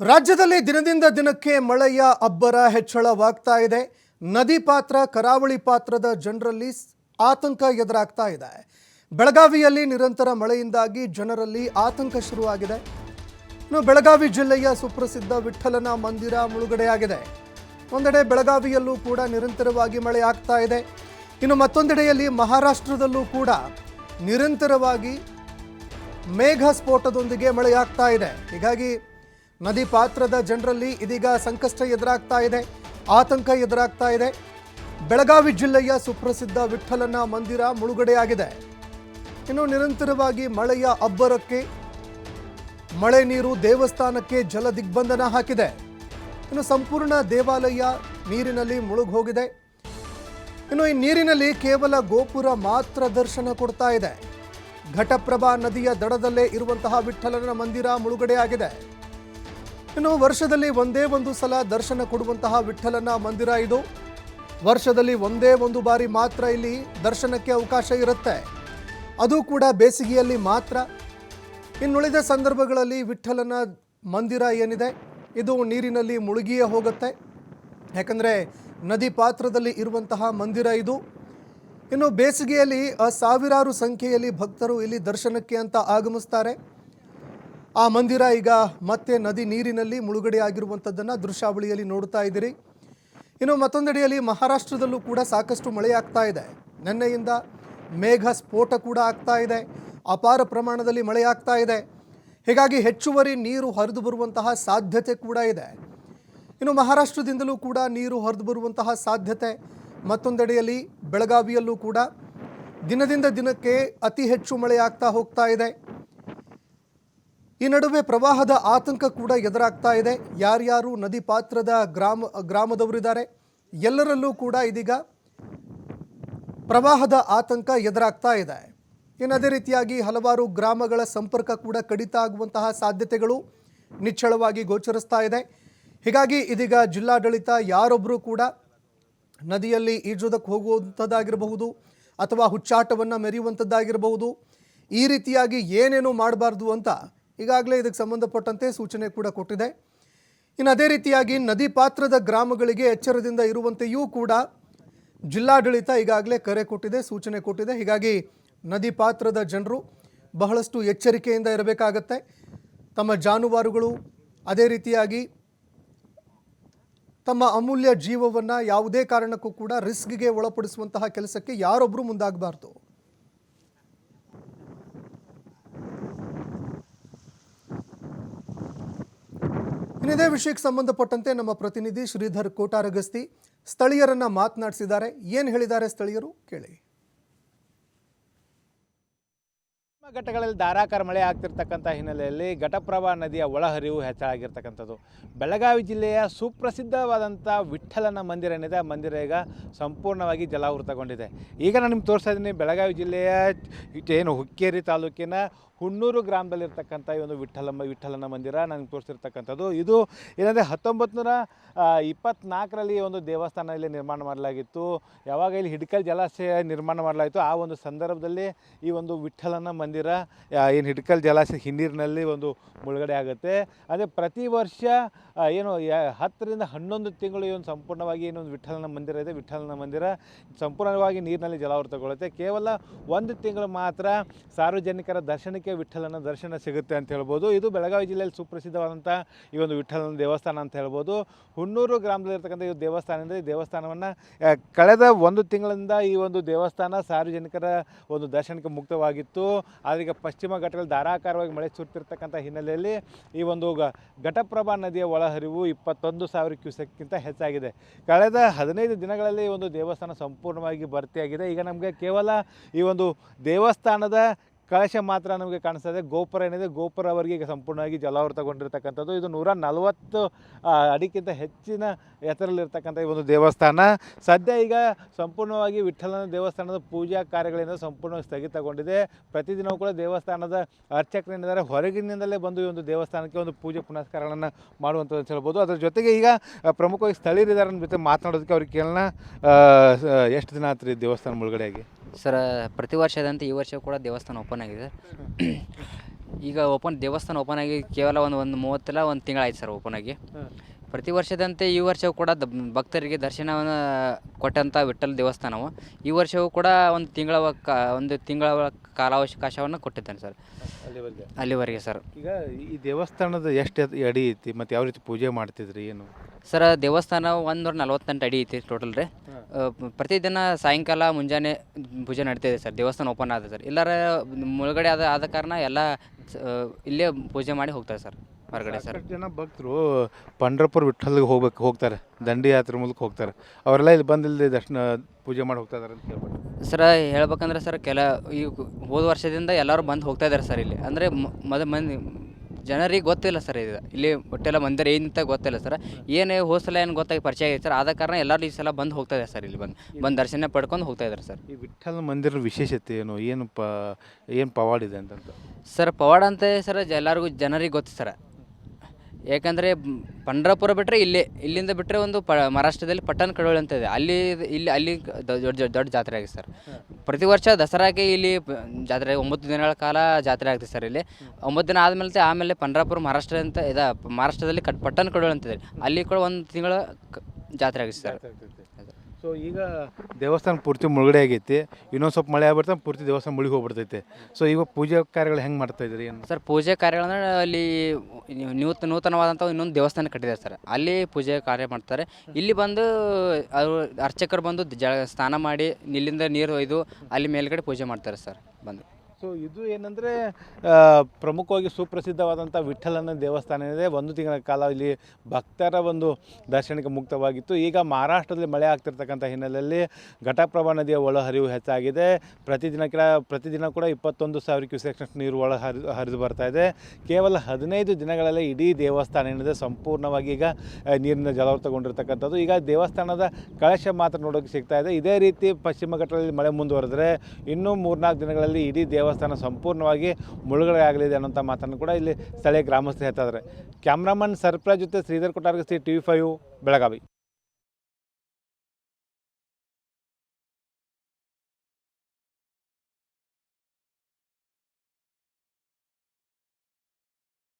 ರಾಜ್ಯದಲ್ಲಿ ದಿನದಿಂದ ದಿನಕ್ಕೆ ಮಳೆಯ ಅಬ್ಬರ ಹೆಚ್ಚಳವಾಗ್ತಾ ಇದೆ. ನದಿ ಪಾತ್ರ, ಕರಾವಳಿ ಪಾತ್ರದ ಜನರಲ್ಲಿ ಆತಂಕ ಎದುರಾಗ್ತಾ ಇದೆ. ಬೆಳಗಾವಿಯಲ್ಲಿ ನಿರಂತರ ಮಳೆಯಿಂದಾಗಿ ಜನರಲ್ಲಿ ಆತಂಕ ಶುರುವಾಗಿದೆ. ಇನ್ನು ಬೆಳಗಾವಿ ಜಿಲ್ಲೆಯ ಸುಪ್ರಸಿದ್ಧ ವಿಠಲನ ಮಂದಿರ ಮುಳುಗಡೆಯಾಗಿದೆ. ಒಂದೆಡೆ ಬೆಳಗಾವಿಯಲ್ಲೂ ಕೂಡ ನಿರಂತರವಾಗಿ ಮಳೆ ಆಗ್ತಾ ಇದೆ. ಇನ್ನು ಮತ್ತೊಂದೆಡೆಯಲ್ಲಿ ಮಹಾರಾಷ್ಟ್ರದಲ್ಲೂ ಕೂಡ ನಿರಂತರವಾಗಿ ಮೇಘ ಸ್ಫೋಟದೊಂದಿಗೆ ಮಳೆಯಾಗ್ತಾ ಇದೆ. ಹೀಗಾಗಿ ನದಿ ಪಾತ್ರದ ಜನರಲ್ಲಿ ಇದೀಗ ಸಂಕಷ್ಟ ಎದುರಾಗ್ತಾ ಇದೆ, ಆತಂಕ ಎದುರಾಗ್ತಾ ಇದೆ. ಬೆಳಗಾವಿ ಜಿಲ್ಲೆಯ ಸುಪ್ರಸಿದ್ಧ ವಿಠಲನ ಮಂದಿರ ಮುಳುಗಡೆಯಾಗಿದೆ. ಇನ್ನು ನಿರಂತರವಾಗಿ ಮಳೆಯ ಅಬ್ಬರಕ್ಕೆ ಮಳೆ ನೀರು ದೇವಸ್ಥಾನಕ್ಕೆ ಜಲ ದಿಗ್ಬಂಧನ ಹಾಕಿದೆ. ಇನ್ನು ಸಂಪೂರ್ಣ ದೇವಾಲಯ ನೀರಿನಲ್ಲಿ ಮುಳುಗೋಗಿದೆ ಇನ್ನು ಈ ನೀರಿನಲ್ಲಿ ಕೇವಲ ಗೋಪುರ ಮಾತ್ರ ದರ್ಶನ ಕೊಡ್ತಾ ಇದೆ. ಘಟಪ್ರಭಾ ನದಿಯ ದಡದಲ್ಲೇ ಇರುವಂತಹ ವಿಠಲನ ಮಂದಿರ ಮುಳುಗಡೆಯಾಗಿದೆ. ಇನ್ನು ವರ್ಷದಲ್ಲಿ ಒಂದೇ ಒಂದು ಸಲ ದರ್ಶನ ಕೊಡುವಂತಹ ವಿಠಲನ ಮಂದಿರ ಇದು. ವರ್ಷದಲ್ಲಿ ಒಂದೇ ಒಂದು ಬಾರಿ ಮಾತ್ರ ಇಲ್ಲಿ ದರ್ಶನಕ್ಕೆ ಅವಕಾಶ ಇರುತ್ತೆ. ಅದು ಕೂಡ ಬೇಸಿಗೆಯಲ್ಲಿ ಮಾತ್ರ. ಇನ್ನುಳಿದ ಸಂದರ್ಭಗಳಲ್ಲಿ ವಿಠಲನ ಮಂದಿರ ಏನಿದೆ, ಇದು ನೀರಿನಲ್ಲಿ ಮುಳುಗಿಯೇ ಹೋಗುತ್ತೆ. ಯಾಕಂದರೆ ನದಿ ಪಾತ್ರದಲ್ಲಿ ಇರುವಂತಹ ಮಂದಿರ ಇದು. ಇನ್ನು ಬೇಸಿಗೆಯಲ್ಲಿ ಸಾವಿರಾರು ಸಂಖ್ಯೆಯಲ್ಲಿ ಭಕ್ತರು ಇಲ್ಲಿ ದರ್ಶನಕ್ಕೆ ಅಂತ ಆಗಮಿಸ್ತಾರೆ. ಆ ಮಂದಿರ ಈಗ ಮತ್ತೆ ನದಿ ನೀರಿನಲ್ಲಿ ಮುಳುಗಡೆ ಆಗಿರುವಂಥದ್ದನ್ನು ದೃಶ್ಯಾವಳಿಯಲ್ಲಿ ನೋಡ್ತಾ ಇದ್ದೀರಿ. ಇನ್ನು ಮತ್ತೊಂದೆಡೆಯಲ್ಲಿ ಮಹಾರಾಷ್ಟ್ರದಲ್ಲೂ ಕೂಡ ಸಾಕಷ್ಟು ಮಳೆಯಾಗ್ತಾ ಇದೆ. ನಿನ್ನೆಯಿಂದ ಮೇಘ ಸ್ಫೋಟ ಕೂಡ ಆಗ್ತಾ ಇದೆ. ಅಪಾರ ಪ್ರಮಾಣದಲ್ಲಿ ಮಳೆಯಾಗ್ತಾ ಇದೆ. ಹೀಗಾಗಿ ಹೆಚ್ಚುವರಿ ನೀರು ಹರಿದು ಬರುವಂತಹ ಸಾಧ್ಯತೆ ಕೂಡ ಇದೆ. ಇನ್ನು ಮಹಾರಾಷ್ಟ್ರದಿಂದಲೂ ಕೂಡ ನೀರು ಹರಿದು ಬರುವಂತಹ ಸಾಧ್ಯತೆ ಮತ್ತೊಂದೆಡೆಯಲ್ಲಿ ಬೆಳಗಾವಿಯಲ್ಲೂ ಕೂಡ ದಿನದಿಂದ ದಿನಕ್ಕೆ ಅತಿ ಹೆಚ್ಚು ಮಳೆಯಾಗ್ತಾ ಹೋಗ್ತಾ ಇದೆ. ಈ ನಡುವೆ ಪ್ರವಾಹದ ಆತಂಕ ಕೂಡ ಎದುರಾಗ್ತಾ ಇದೆ. ಯಾರ್ಯಾರು ನದಿ ಪಾತ್ರದ ಗ್ರಾಮ ಗ್ರಾಮದವರಿದ್ದಾರೆ ಎಲ್ಲರಲ್ಲೂ ಕೂಡ ಇದೀಗ ಪ್ರವಾಹದ ಆತಂಕ ಎದುರಾಗ್ತಾ ಇದೆ. ಇನ್ನು ಅದೇ ರೀತಿಯಾಗಿ ಹಲವಾರು ಗ್ರಾಮಗಳ ಸಂಪರ್ಕ ಕೂಡ ಕಡಿತ ಆಗುವಂತಹ ಸಾಧ್ಯತೆಗಳು ನಿಚ್ಚಳವಾಗಿ ಗೋಚರಿಸ್ತಾ ಇದೆ. ಹೀಗಾಗಿ ಇದೀಗ ಜಿಲ್ಲಾಡಳಿತ ಯಾರೊಬ್ಬರೂ ಕೂಡ ನದಿಯಲ್ಲಿ ಈಜೋದಕ್ಕೆ ಹೋಗುವಂಥದ್ದಾಗಿರಬಹುದು ಅಥವಾ ಹುಚ್ಚಾಟವನ್ನು ಮೆರೆಯುವಂಥದ್ದಾಗಿರಬಹುದು. ಈ ರೀತಿಯಾಗಿ ಏನೇನು ಮಾಡಬಾರ್ದು ಅಂತ ಈಗಾಗಲೇ ಇದಕ್ಕೆ ಸಂಬಂಧಪಟ್ಟಂತೆ ಸೂಚನೆ ಕೂಡ ಕೊಟ್ಟಿದೆ. ಇನ್ನು ಅದೇ ರೀತಿಯಾಗಿ ನದಿ ಪಾತ್ರದ ಗ್ರಾಮಗಳಿಗೆ ಎಚ್ಚರದಿಂದ ಇರುವಂತೆಯೂ ಕೂಡ ಜಿಲ್ಲಾಡಳಿತ ಈಗಾಗಲೇ ಕರೆ ಕೊಟ್ಟಿದೆ, ಸೂಚನೆ ಕೊಟ್ಟಿದೆ. ಹೀಗಾಗಿ ನದಿ ಪಾತ್ರದ ಜನರು ಬಹಳಷ್ಟು ಎಚ್ಚರಿಕೆಯಿಂದ ಇರಬೇಕಾಗತ್ತೆ. ತಮ್ಮ ಜಾನುವಾರುಗಳು ಅದೇ ರೀತಿಯಾಗಿ ತಮ್ಮ ಅಮೂಲ್ಯ ಜೀವವನ್ನು ಯಾವುದೇ ಕಾರಣಕ್ಕೂ ಕೂಡ ರಿಸ್ಕ್ಗೆ ಒಳಪಡಿಸುವಂತಹ ಕೆಲಸಕ್ಕೆ ಯಾರೊಬ್ಬರು ಮುಂದಾಗಬಾರ್ದು. ಇನ್ನಿದೇ ವಿಷಯಕ್ಕೆ ಸಂಬಂಧಪಟ್ಟಂತೆ ನಮ್ಮ ಪ್ರತಿನಿಧಿ ಶ್ರೀಧರ್ ಕೋಟಾರಗಸ್ತಿ ಸ್ಥಳೀಯರನ್ನ ಮಾತನಾಡಿಸಿದ್ದಾರೆ. ಏನು ಹೇಳಿದ್ದಾರೆ ಸ್ಥಳೀಯರು? ಕೇಳಿ. ಘಟ್ಟಗಳಲ್ಲಿ ಧಾರಾಕಾರ ಮಳೆ ಆಗ್ತಿರ್ತಕ್ಕಂಥ ಹಿನ್ನೆಲೆಯಲ್ಲಿ ಘಟಪ್ರಭಾ ನದಿಯ ಒಳಹರಿವು ಹೆಚ್ಚಾಗಿರ್ತಕ್ಕಂಥದ್ದು ಬೆಳಗಾವಿ ಜಿಲ್ಲೆಯ ಸುಪ್ರಸಿದ್ಧವಾದಂಥ ವಿಠ್ಠಲನ ಮಂದಿರ ಏನಿದೆ ಮಂದಿರ ಈಗ ಸಂಪೂರ್ಣವಾಗಿ ಜಲಾವೃತಗೊಂಡಿದೆ. ಈಗ ನಾನು ನಿಮ್ಗೆ ತೋರಿಸ್ತಾ ಇದ್ದೀನಿ, ಬೆಳಗಾವಿ ಜಿಲ್ಲೆಯ ಏನು ಹುಕ್ಕೇರಿ ತಾಲೂಕಿನ ಹುಣ್ಣೂರು ಗ್ರಾಮದಲ್ಲಿರ್ತಕ್ಕಂಥ ಈ ಒಂದು ವಿಠಲಮ್ಮ, ವಿಠಲನ ಮಂದಿರ ನನಗೆ ತೋರಿಸಿರ್ತಕ್ಕಂಥದ್ದು. ಇದು ಏನಂದರೆ ಹತ್ತೊಂಬತ್ತು ನೂರ ಇಪ್ಪತ್ನಾಲ್ಕರಲ್ಲಿ ಒಂದು ದೇವಸ್ಥಾನ ಇಲ್ಲಿ ನಿರ್ಮಾಣ ಮಾಡಲಾಗಿತ್ತು. ಯಾವಾಗ ಇಲ್ಲಿ ಹಿಡ್ಕಲ್ ಜಲಾಶಯ ನಿರ್ಮಾಣ ಮಾಡಲಾಯಿತು ಆ ಒಂದು ಸಂದರ್ಭದಲ್ಲಿ ಈ ಒಂದು ವಿಠಲನ ಮಂದಿರ ಏನು ಹಿಡ್ಕಲ್ ಜಲಾಶಯ ಹಿನ್ನೀರಿನಲ್ಲಿ ಒಂದು ಮುಳುಗಡೆ ಆಗುತ್ತೆ. ಅದೇ ಪ್ರತಿ ವರ್ಷ ಏನು ಹತ್ತರಿಂದ ಹನ್ನೊಂದು ತಿಂಗಳು ಈ ಒಂದು ಸಂಪೂರ್ಣವಾಗಿ ಏನೊಂದು ವಿಠಲನ ಮಂದಿರ ಇದೆ. ವಿಠಲನ ಮಂದಿರ ಸಂಪೂರ್ಣವಾಗಿ ನೀರಿನಲ್ಲಿ ಜಲಾವೃತಗೊಳ್ಳುತ್ತೆ. ಕೇವಲ ಒಂದು ತಿಂಗಳು ಮಾತ್ರ ಸಾರ್ವಜನಿಕರ ದರ್ಶನಕ್ಕೆ ವಿಠ್ಠಲನ ದರ್ಶನ ಸಿಗುತ್ತೆ ಅಂತ ಹೇಳ್ಬೋದು. ಇದು ಬೆಳಗಾವಿ ಜಿಲ್ಲೆಯಲ್ಲಿ ಸುಪ್ರಸಿದ್ಧವಾದಂಥ ಈ ಒಂದು ವಿಠಲನ ದೇವಸ್ಥಾನ ಅಂತ ಹೇಳ್ಬೋದು. ಹುಣ್ಣೂರು ಗ್ರಾಮದಲ್ಲಿರ್ತಕ್ಕಂಥ ಈ ದೇವಸ್ಥಾನ ಈ ದೇವಸ್ಥಾನವನ್ನು ಕಳೆದ ಒಂದು ತಿಂಗಳಿಂದ ಈ ಒಂದು ದೇವಸ್ಥಾನ ಸಾರ್ವಜನಿಕರ ಒಂದು ದರ್ಶನಕ್ಕೆ ಮುಕ್ತವಾಗಿತ್ತು. ಆದರೆ ಈಗ ಪಶ್ಚಿಮ ಘಟ್ಟದಲ್ಲಿ ಧಾರಾಕಾರವಾಗಿ ಮಳೆ ಸುರ್ತಿರ್ತಕ್ಕಂಥ ಹಿನ್ನೆಲೆಯಲ್ಲಿ ಈ ಒಂದು ಘಟಪ್ರಭಾ ನದಿಯ ಒಳಹರಿವು ಇಪ್ಪತ್ತೊಂದು ಸಾವಿರ ಕ್ಯೂಸೆಕ್ಕಿಂತ ಹೆಚ್ಚಾಗಿದೆ. ಕಳೆದ ಹದಿನೈದು ದಿನಗಳಲ್ಲಿ ಈ ಒಂದು ದೇವಸ್ಥಾನ ಸಂಪೂರ್ಣವಾಗಿ ಭರ್ತಿಯಾಗಿದೆ. ಈಗ ನಮಗೆ ಕೇವಲ ಈ ಒಂದು ದೇವಸ್ಥಾನದ ಕಳಶ ಮಾತ್ರ ನಮಗೆ ಕಾಣಿಸ್ತಾ ಇದೆ ಗೋಪುರ ಏನಿದೆ ಗೋಪುರವರೆಗೆ ಈಗ ಸಂಪೂರ್ಣವಾಗಿ ಜಲಾವೃತಗೊಂಡಿರ್ತಕ್ಕಂಥದ್ದು ಇದು ನೂರ ನಲವತ್ತು ಅಡಿಕ್ಕಿಂತ ಹೆಚ್ಚಿನ ಎತ್ತರಲ್ಲಿರ್ತಕ್ಕಂಥ ಈ ಒಂದು ದೇವಸ್ಥಾನ. ಸದ್ಯ ಈಗ ಸಂಪೂರ್ಣವಾಗಿ ವಿಠಲನ ದೇವಸ್ಥಾನದ ಪೂಜಾ ಕಾರ್ಯಗಳಿಂದ ಸಂಪೂರ್ಣವಾಗಿ ಸ್ಥಗಿತಗೊಂಡಿದೆ. ಪ್ರತಿದಿನವೂ ಕೂಡ ದೇವಸ್ಥಾನದ ಅರ್ಚಕರೇನಿದ್ದಾರೆ ಹೊರಗಿನಿಂದಲೇ ಬಂದು ಈ ಒಂದು ದೇವಸ್ಥಾನಕ್ಕೆ ಒಂದು ಪೂಜೆ ಪುನಸ್ಕಾರಗಳನ್ನು ಮಾಡುವಂಥದ್ದು ಹೇಳ್ಬೋದು. ಅದರ ಜೊತೆಗೆ ಈಗ ಪ್ರಮುಖವಾಗಿ ಸ್ಥಳೀಯರಿದ್ದಾರೆ ಜೊತೆ ಮಾತನಾಡೋದಕ್ಕೆ ಅವ್ರಿಗೆ ಕೇಳೋಣ. ಎಷ್ಟು ದಿನ ಆತ್ರಿ ದೇವಸ್ಥಾನ ಮುಳುಗಡೆಯಾಗಿ? ಸರ್ ಪ್ರತಿ ವರ್ಷದಂತೆ ಈ ವರ್ಷ ಕೂಡ ದೇವಸ್ಥಾನ ಓಪನ್ ಆಗಿದೆ. ಈಗ ಓಪನ್ ದೇವಸ್ಥಾನ ಓಪನ್ ಆಗಿ ಕೇವಲ ಒಂದು ಒಂದು ಮೂವತ್ತಲ್ಲ ಒಂದು ತಿಂಗಳಾಯ್ತು ಸರ್ ಓಪನ್ ಆಗಿ. ಪ್ರತಿ ವರ್ಷದಂತೆ ಈ ವರ್ಷವೂ ಕೂಡ ದ ಭಕ್ತರಿಗೆ ದರ್ಶನವನ್ನು ಕೊಟ್ಟಂಥ ವಿಠಲ್ ದೇವಸ್ಥಾನವು. ಈ ವರ್ಷವೂ ಕೂಡ ಒಂದು ತಿಂಗಳ ಕ ಒಂದು ತಿಂಗಳ ಕಾಲಾವಕಾಶವನ್ನು ಕೊಟ್ಟಿದ್ದಾನೆ ಸರ್. ಅಲ್ಲಿವರೆಗೆ. ಅಲ್ಲಿವರೆಗೆ ಸರ್. ಈಗ ಈ ದೇವಸ್ಥಾನದ ಎಷ್ಟು ಅಡಿ ಐತಿ ಮತ್ತು ಯಾವ ರೀತಿ ಪೂಜೆ ಮಾಡ್ತಿದ್ರಿ ಏನು? ಸರ್ ದೇವಸ್ಥಾನ ಒಂದು ನಲ್ವತ್ತೆಂಟು ಅಡಿ ಐತಿ ಟೋಟಲ್ ರೀ. ಪ್ರತಿದಿನ ಸಾಯಂಕಾಲ ಮುಂಜಾನೆ ಪೂಜೆ ನಡೀತಿದೆ ಸರ್ ದೇವಸ್ಥಾನ ಓಪನ್ ಆದ ಸರ್. ಇಲ್ಲಾರ ಮುಳುಗಡೆ ಆದ ಆದ ಕಾರಣ ಎಲ್ಲ ಇಲ್ಲೇ ಪೂಜೆ ಮಾಡಿ ಹೋಗ್ತಾರೆ ಸರ್ ಹೊರಗಡೆ ಸರ್. ಜನ ಭಕ್ತರು ಪಂಡ್ರಪುರ ವಿಠಲ್ಗೆ ಹೋಗ್ಬೇಕು ಹೋಗ್ತಾರೆ. ದಂಡಿ ಯಾತ್ರೆ ಮೂಲಕ ಹೋಗ್ತಾರೆ. ಅವರೆಲ್ಲ ಇಲ್ಲಿ ಬಂದಿಲ್ಲದೆ ದರ್ಶನ ಪೂಜೆ ಮಾಡಿ ಹೋಗ್ತಾ ಇದಾರೆ ಅಂತ ಕೇಳ್ಬೋದು ಸರ್ ಹೇಳ್ಬೇಕಂದ್ರೆ ಸರ್ ಕೆಲ ಈ ಹೋದ ವರ್ಷದಿಂದ ಎಲ್ಲರೂ ಬಂದು ಹೋಗ್ತಾ ಇದ್ದಾರೆ ಸರ್ ಇಲ್ಲಿ. ಅಂದರೆ ಮೊದ ಮಂದಿ ಜನರಿಗೆ ಗೊತ್ತಿಲ್ಲ ಸರ್ ಇದು. ಇಲ್ಲಿ ಒಟ್ಟೆಲ್ಲ ಮಂದಿರ ಏನಂತ ಗೊತ್ತಿಲ್ಲ ಸರ್. ಏನೇ ಹೋಸಲ ಏನು ಗೊತ್ತಾಗಿ ಪರಿಚಯ ಆಗಿದೆ ಸರ್ ಆದ ಕಾರಣ ಎಲ್ಲರೂ ಈ ಸಲ ಬಂದು ಹೋಗ್ತಾ ಇದೆ ಸರ್ ಇಲ್ಲಿ ಬಂದು. ಬಂದು ದರ್ಶನ ಪಡ್ಕೊಂಡು ಹೋಗ್ತಾ ಇದ್ದಾರೆ ಸರ್. ಈ ವಿಠಲ್ ಮಂದಿರ ವಿಶೇಷತೆ ಏನು? ಏನು ಪ ಏನು ಪವಾಡಿದೆ ಇದೆ ಅಂತಂತ? ಸರ್ ಪವಾಡ ಅಂತ ಸರ್ ಜ- ಎಲ್ಲರಿಗೂ ಜನರಿಗೆ ಗೊತ್ತು ಸರ್. ಯಾಕಂದರೆ ಪಂಡ್ರಾಪುರ ಬಿಟ್ಟರೆ ಇಲ್ಲೇ, ಇಲ್ಲಿಂದ ಬಿಟ್ಟರೆ ಒಂದು ಪ, ಮಹಾರಾಷ್ಟ್ರದಲ್ಲಿ ಪಟ್ಟಣ ಕಡೋಳಿ ಅಂತ ಇದೆ. ಅಲ್ಲಿ, ಇಲ್ಲಿ, ಅಲ್ಲಿ ದೊಡ್ಡ ದೊಡ್ಡ ಜಾತ್ರೆ ಆಗಿದೆ ಸರ್. ಪ್ರತಿ ವರ್ಷ ದಸರಾಗೆ ಇಲ್ಲಿ ಜಾತ್ರೆ, ಒಂಬತ್ತು ದಿನಗಳ ಕಾಲ ಜಾತ್ರೆ ಆಗ್ತದೆ ಸರ್ ಇಲ್ಲಿ. ಒಂಬತ್ತು ದಿನ ಆದಮೇಲೆ ಆಮೇಲೆ ಪಂಡ್ರಾಪುರ ಮಹಾರಾಷ್ಟ್ರ ಅಂತ ಇದೆ, ಮಹಾರಾಷ್ಟ್ರದಲ್ಲಿ ಕಟ್, ಪಟ್ಟಣ ಕಡೋಳಿ ಅಂತ ಇದೆ. ಅಲ್ಲಿ ಕೂಡ ಒಂದು ತಿಂಗಳ ಜಾತ್ರೆ ಆಗಿದೆ ಸರ್. ಸೊ ಈಗ ದೇವಸ್ಥಾನ ಪೂರ್ತಿ ಮುಳುಗಡೆ ಆಗೈತಿ. ಇನ್ನೊಂದು ಸ್ವಲ್ಪ ಮಳೆ ಆಗ್ಬಿಡ್ತಾ ಪೂರ್ತಿ ದೇವಸ್ಥಾನ ಮುಳುಗಿ ಹೋಗ್ಬಿಡ್ತೈತೆ. ಸೊ ಈಗ ಪೂಜೆ ಕಾರ್ಯಗಳು ಹೆಂಗೆ ಮಾಡ್ತಾ ಇದ್ರಿ ಏನು? ಸರ್, ಪೂಜೆ ಕಾರ್ಯಗಳಂದ್ರೆ ಅಲ್ಲಿ ನೂತ ನೂತನವಾದಂಥ ಇನ್ನೊಂದು ದೇವಸ್ಥಾನ ಕಟ್ಟಿದ್ದಾರೆ ಸರ್. ಅಲ್ಲಿ ಪೂಜೆ ಕಾರ್ಯ ಮಾಡ್ತಾರೆ. ಇಲ್ಲಿ ಬಂದು ಅವರು ಅರ್ಚಕರು ಬಂದು ಜ, ಸ್ನಾನ ಮಾಡಿ, ಇಲ್ಲಿಂದ ನೀರು ಒಯ್ದು ಅಲ್ಲಿ ಮೇಲ್ಗಡೆ ಪೂಜೆ ಮಾಡ್ತಾರೆ ಸರ್ ಬಂದು. ಸೊ ಇದು ಏನಂದರೆ ಪ್ರಮುಖವಾಗಿ ಸುಪ್ರಸಿದ್ಧವಾದಂಥ ವಿಠಲನ ದೇವಸ್ಥಾನ ಇದೆ ಒಂದು ತಿಂಗಳ ಕಾಲ ಇಲ್ಲಿ ಭಕ್ತರ ಒಂದು ದರ್ಶನಕ್ಕೆ ಮುಕ್ತವಾಗಿತ್ತು. ಈಗ ಮಹಾರಾಷ್ಟ್ರದಲ್ಲಿ ಮಳೆ ಆಗ್ತಿರ್ತಕ್ಕಂಥ ಹಿನ್ನೆಲೆಯಲ್ಲಿ ಘಟಪ್ರಭಾ ನದಿಯ ಒಳಹರಿವು ಹೆಚ್ಚಾಗಿದೆ. ಪ್ರತಿದಿನ ಕೂಡ ಪ್ರತಿದಿನ ಕೂಡ ಇಪ್ಪತ್ತೊಂದು ಸಾವಿರ ಕ್ಯೂಸೆಕ್ಸ್ ನೀರು ಒಳ ಹರಿದು ಹರಿದು ಬರ್ತಾ ಇದೆ. ಕೇವಲ ಹದಿನೈದು ದಿನಗಳಲ್ಲಿ ಇಡೀ ದೇವಸ್ಥಾನ ಏನಿದೆ, ಸಂಪೂರ್ಣವಾಗಿ ಈಗ ನೀರಿನ ಜಲಾವೃತಗೊಂಡಿರ್ತಕ್ಕಂಥದ್ದು. ಈಗ ದೇವಸ್ಥಾನದ ಕಳಶ ಮಾತ್ರ ನೋಡೋಕ್ಕೆ ಸಿಗ್ತಾ ಇದೆ. ಇದೇ ರೀತಿ ಪಶ್ಚಿಮ ಘಟ್ಟದಲ್ಲಿ ಮಳೆ ಮುಂದುವರೆದ್ರೆ ಇನ್ನೂ ಮೂರ್ನಾಲ್ಕು ದಿನಗಳಲ್ಲಿ ಇಡೀ ದೇವಸ್ಥಾನ ಸಂಪೂರ್ಣವಾಗಿ ಮುಳುಗಡೆ ಆಗಲಿದೆ ಅನ್ನೋಂಥ ಮಾತನ್ನು ಕೂಡ ಇಲ್ಲಿ ಸ್ಥಳೀಯ ಗ್ರಾಮಸ್ಥರು ಹೇಳ್ತಾ ಇದ್ದಾರೆ. ಕ್ಯಾಮ್ರಾಮನ್ ಸರ್ಪ್ರಾಜ್ ಜೊತೆ Shridhar Kottargasti T V five, Belagavi.